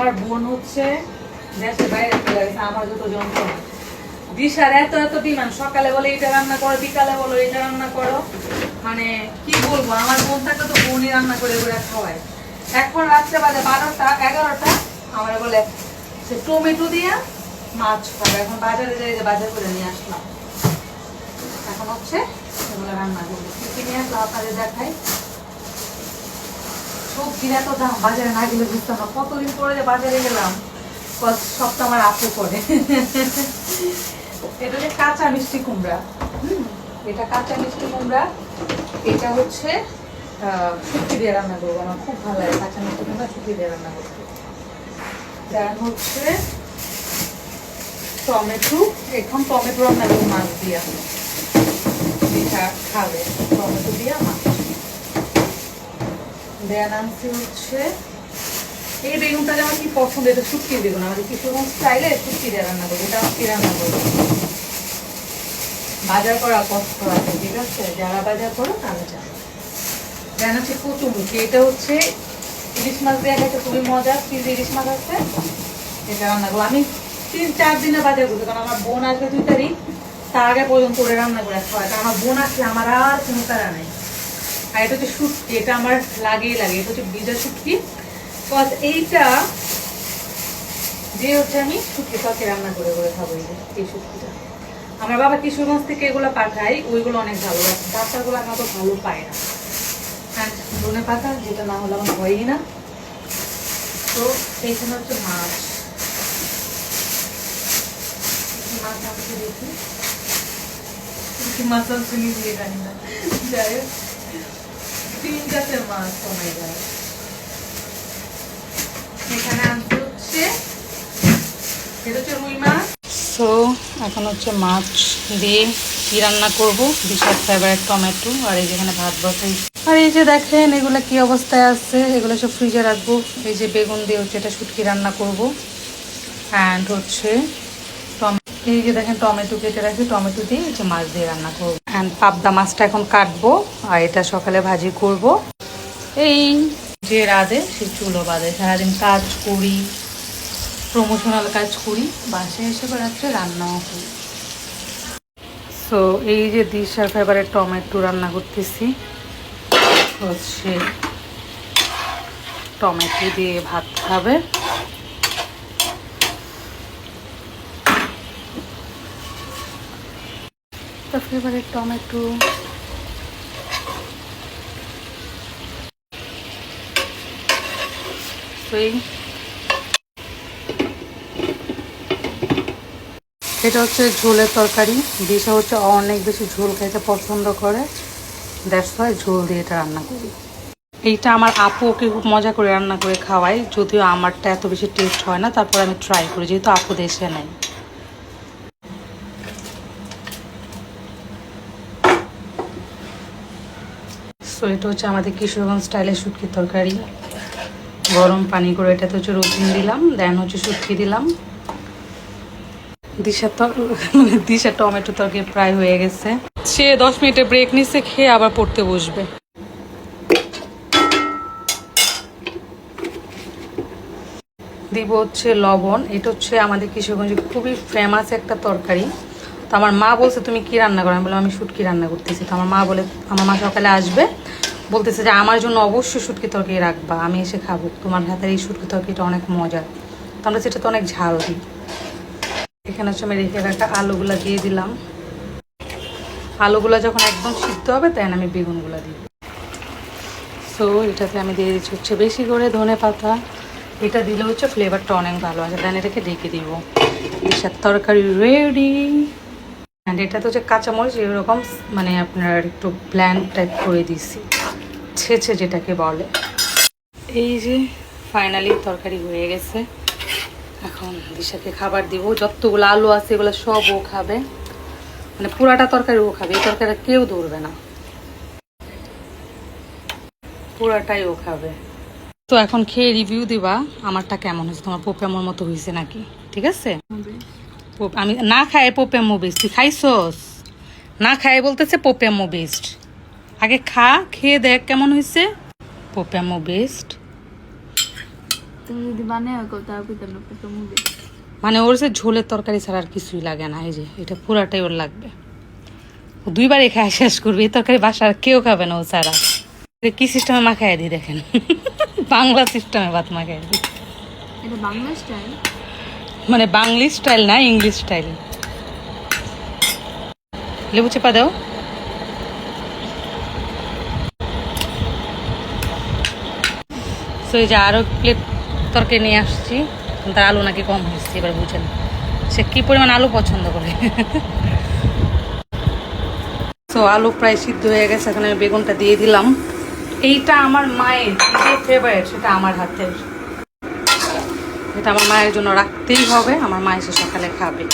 আমার বোন হচ্ছে, দেশের বাইরে চলে গেছে, আমার যত যন্ত্রণা। দিশার এত এত ডিমান্ড, সকালে বলে এটা রান্না করো, বিকালে বলো এটা রান্না করো। মানে কি বলব, আমার বোন তো বোনই রান্না করে করে খাওয়ায়। এখন রাত্রে বাজে বারোটা, এগারোটা, আমার বলে সে টমেটো দিয়ে মাছ খাবে। এখন বাজারে যাই, যে বাজার করে নিয়ে আসলাম। এখন হচ্ছে এগুলো রান্না করব। কি নিয়ে আসলাম আপনাদের দেখাই? সবজির এত দাম বাজারে না গেলে বুঝতাম না। কতদিন পরে যে বাজারে গেলাম তো আমার আপু করে। এটা যে কাঁচা মিষ্টি কুমড়া। হুম, এটা কাঁচা মিষ্টি কুমড়া। এটা হচ্ছে শুটকি দিয়ে রান্না করব। আমার খুব ভালো লাগে কাঁচা মিষ্টি কুমড়া শুটকি দিয়ে রান্না করতে। দেন হচ্ছে টমেটো। এখন টমেটো রান্না করব মাছ দিয়া। পিঠা খাবে। টমেটো দিয়া মাছ। দেন আনছি হচ্ছে। এই বেগুনটা আমার কি পছন্দ, এটা শুটকি বেগুন, আমাদের কিশোরগঞ্জ স্টাইলে শুটকি দিয়ে রান্না করব, এটা কি রান্না করব। বাজার করা কষ্ট আছে, ঠিক আছে? যারা বাজার করো, তারা জানো। দেন হচ্ছে কচুমুখি এটা হচ্ছে ইলিশ মাছ দিয়ে খেতে খুবই মজা ফ্রিজ ইলিশ মাছ আছে, এটা রান্না করব। আমি তিন চার দিনে বাজার করব, কারণ আমার বোন আসবে দুই তারিখ তার আগে পর্যন্ত করে রান্না করে খাওয়া কারণ আমার বোন আসলে আমার আর কোনো তারা নেই। আর এটা হচ্ছে শুটকি, এটা আমার লাগেই লাগে এটা হচ্ছে বিজা শুটকি। কজ এইটা যে হচ্ছে আমি শুটকি তরকারি রান্না করে করে খাব এই শুটকিটা। আমার বাবা কিশোরগঞ্জ থেকে এগুলো পাঠাই ওইগুলো অনেক ভালো লাগে। ডাক্তারগুলো আমার তো ভালো পায় না। আর ধনে পাতা, যেটা না হলে আমার হয়ই না। তো এইখানে হচ্ছে মাছ। মাছ আছে দেখি? মাছ আছে নিজে জানি না। যাই হোক। সো এখন হচ্ছে মাছ দিয়ে কি রান্না করব? বিশাল ফেভারিট টমেটো আর এই যেখানে ভাত বসাই। আর এই যে দেখেন, এগুলো কি অবস্থায় আছে? এগুলো সব ফ্রিজে রাখব। এই যে বেগুন দিয়ে হচ্ছে এটা শুটকি রান্না করব। অ্যান্ড হচ্ছে এই যে দেখেন টমেটো কেটে রাখি টমেটো দিয়ে হচ্ছে মাছ দিয়ে রান্না করব। অ্যান্ড পাবদা মাছটা এখন কাটবো, আর এটা সকালে ভাজি করব। এই যে রাধে, সে চুলো বাঁধে। সারাদিন কাজ করি প্রমোশনাল কাজ করি বাসে এসে রাত্রে রান্নাও করি। সো এই যে দিশার ফেভারেট টমেটো রান্না করতেছি, হচ্ছে টমেটো দিয়ে ভাত খাবে। তার ফেভারিট টমেটো। এটা হচ্ছে ঝোলের তরকারি। দিশা হচ্ছে অনেক বেশি ঝোল খাইতে পছন্দ করে। দ্যাটস ওয়াই ঝোল দিয়ে এটা রান্না করি। এইটা আমার আপু ওকে খুব মজা করে রান্না করে খাওয়াই যদিও আমারটা এত বেশি টেস্ট হয় না তারপর আমি ট্রাই করি যেহেতু আপু দেশে নেই সো এটা হচ্ছে আমাদের কিশোরগঞ্জ স্টাইলের শুটকি তরকারি। গরম পানি করে এটাতে হচ্ছে রসুন দিলাম দেন হচ্ছে শুটকি দিলাম। দিশা মানে দিশা টমেটো তরকারি প্রায় হয়ে গেছে। সে দশ মিনিটে ব্রেক নিচ্ছে খেয়ে আবার পড়তে বসবে। দিব হচ্ছে লবণ। এটা হচ্ছে আমাদের কিশোরগঞ্জে খুবই ফেমাস একটা তরকারি। তো আমার মা বলছে, তুমি কি রান্না করো? আমি বললাম, আমি শুটকি রান্না করতেছি। তো আমার মা বলে, আমার মা সকালে আসবে, বলতেছে যে, আমার জন্য অবশ্যই শুটকি তরকারি রাখবা, আমি এসে খাব। তোমার হাতের এই শুটকি তরকারিটা অনেক মজার। তো আমরা সেটা তো অনেক ঝাল দিই। এখানে হচ্ছে আমি রেখে রাখা আলুগুলা দিয়ে দিলাম। আলুগুলা যখন একদম সিদ্ধ হবে তখন আমি বেগুনগুলা দিই সো এটাতে আমি দিয়ে দিচ্ছি হচ্ছে বেশি করে ধনে পাতা। এটা দিলে হচ্ছে ফ্লেভারটা অনেক ভালো আছে দেন এটাকে ঢেকে দিব। এসব তরকারি রেডি অ্যান্ড এটা তো হচ্ছে কাঁচামরিচ, এরকম মানে আপনার একটু ব্ল্যান্ড টাইপ করে দিছি ছেছে যেটাকে বলে। এই যে ফাইনালি তরকারি হয়ে গেছে। এখন দিশাকে খাবার দিব। যতগুলো আলু আছে, এগুলো সব ও খাবে। মানে পুরাটা তরকারি ও খাবে। এই তরকারি কেউ ধরবে না। পুরাটাই ও খাবে। তো এখন খেয়ে রিভিউ দিবা, আমারটা কেমন হয়েছে? তোমার পোপেমোর মতো হয়েছে নাকি? ঠিক আছে? আমি না খাই পোপেমো বেস্ট তুই খাইছস? না খাই বলতেছে পোপেমো বেস্ট আগে খা খেয়ে দেখ কেমন হয়েছে পেতাম না মানে ওর যে ঝোলের তরকারি ছাড়া আর কিছুই লাগে না এই যে এটা পুরাটাই ওর লাগবে। ও দুইবার খায় শেষ করবে। এই তরকারি বাসার কেউ খাবে না ও ছাড়া। কি সিস্টেমে মাখায় দিই দেখেন? বাংলা সিস্টেমে ভাত মাখায় দিই এটা বাংলা স্টাইল মানে বাংলি স্টাইল না ইংলিশ স্টাইল? লেবু চেপা দাও। সো এই যে আরও প্লেট তরকারি নিয়ে আসছি। তার আলু নাকি কম হয়েছে, এবার বুঝেন। সে কী পরিমাণ আলু পছন্দ করে? সো আলু প্রায় সিদ্ধ হয়ে গেছে, এখন আমি বেগুনটা দিয়ে দিলাম। এইটা আমার মায়ের যে ফেভারিট সেটা আমার হাতের। এটা আমার মায়ের জন্য রাখতেই হবে। আমার মা এসে সকালে খাবে।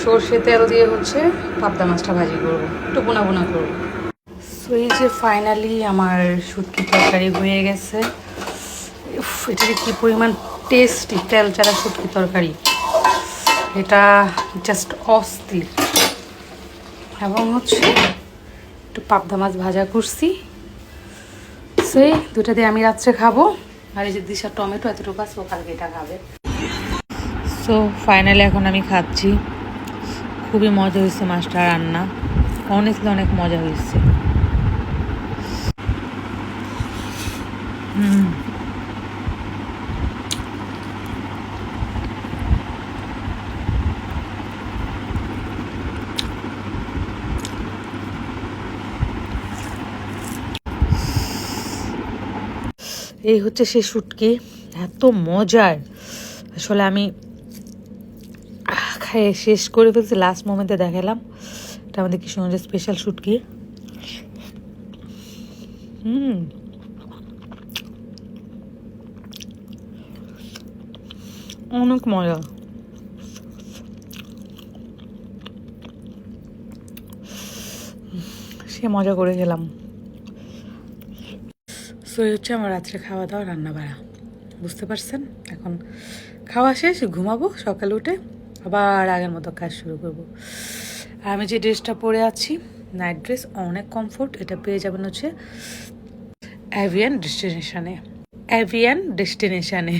সর্ষে তেল দিয়ে হচ্ছে পাবদা মাছটা ভাজি করব। একটু বোনা বোনা করব। সো এই যে ফাইনালি আমার শুটকি তরকারি হয়ে গেছে। উফ, এটা যে কী পরিমাণ টেস্টি তেল চারা শুটকি তরকারি। এটা জাস্ট অস্থির এবং হচ্ছে একটু পাবদা মাছ ভাজা করছি। সেই দুটা দিয়ে আমি রাত্রে খাব। আর এই যে টমেটো কালকে এটা খাবে। সো ফাইনালি এখন আমি খাচ্ছি। খুবই মজা হয়েছে মাছটা রান্না। অনেকলি অনেক মজা হয়েছে। এই হচ্ছে সে শুটকি, এত মজার। আসলে আমি খাইয়ে শেষ করে ফেলছি লাস্ট মোমেন্টে দেখালাম। এটা আমাদের কিশোরগঞ্জের স্পেশাল শুটকি। হুম। অনেক মজা। সে মজা করে খেলাম। সো হচ্ছে আমার রাত্রে খাওয়া দাওয়া রান্না বাড়া বুঝতে পারছেন? এখন খাওয়া শেষ, ঘুমাবো, সকালে উঠে আবার আগের মতো কাজ শুরু করব। আর আমি যে ড্রেসটা পরে আছি, নাইট ড্রেস, অনেক কমফোর্ট এটা পেয়ে যাবেন হচ্ছে অ্যাভিয়ান ডেস্টিনেশানে অ্যাভিয়ান ডেস্টিনেশনে